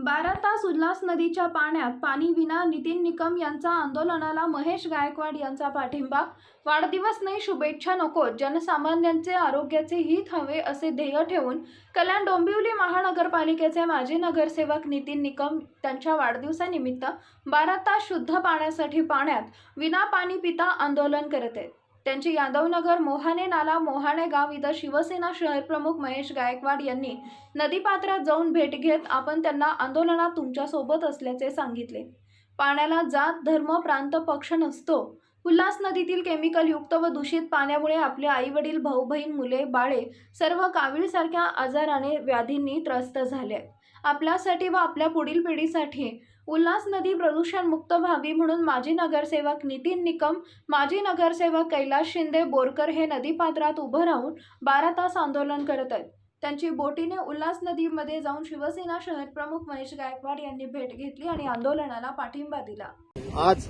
बारा तास उल्हास नदीच्या पाण्यात पाणी विना नितीन निकम यांचा आंदोलनाला महेश गायकवाड यांचा पाठिंबा. वाढदिवस नाही शुभेच्छा नको जनसामान्यांचे आरोग्याचे हित हवे असे ध्येय ठेवून कल्याण डोंबिवली महानगरपालिकेचे माजी नगरसेवक नितीन निकम त्यांच्या वाढदिवसानिमित्त बारा तास शुद्ध पाण्यासाठी पाण्यात विना पाणी पिता आंदोलन करत आहेत. त्यांची यादवनगर मोहाने नाला मोहाणे गाव इथं शिवसेना शहरप्रमुख महेश गायकवाड यांनी नदीपात्रात जाऊन भेट घेत आपण त्यांना आंदोलनात तुमच्यासोबत असल्याचे सांगितले. पाण्याला जात धर्म प्रांत पक्ष नसतो. उल्हास नदीतील केमिकल युक्त व दूषित पाण्यामुळे आपले आई वडील भाऊ बहीण मुले बाळे सर्व कावीळसारख्या आजाराने व्याधींनी त्रस्त झाले. आपल्यासाठी व आपल्या पुढील पिढीसाठी उल्हास नदी प्रदूषणमुक्त व्हावी म्हणून माजी नगरसेवक नितीन निकम माजी नगरसेवक कैलास शिंदे बोरकर हे नदीपात्रात उभं राहून बारा तास आंदोलन करत आहेत. त्यांची बोटीने उल्हास नदीमध्ये जाऊन शिवसेना शहर प्रमुख महेश गायकवाड यांनी भेट घेतली आणि आंदोलनाला पाठिंबा दिला. आज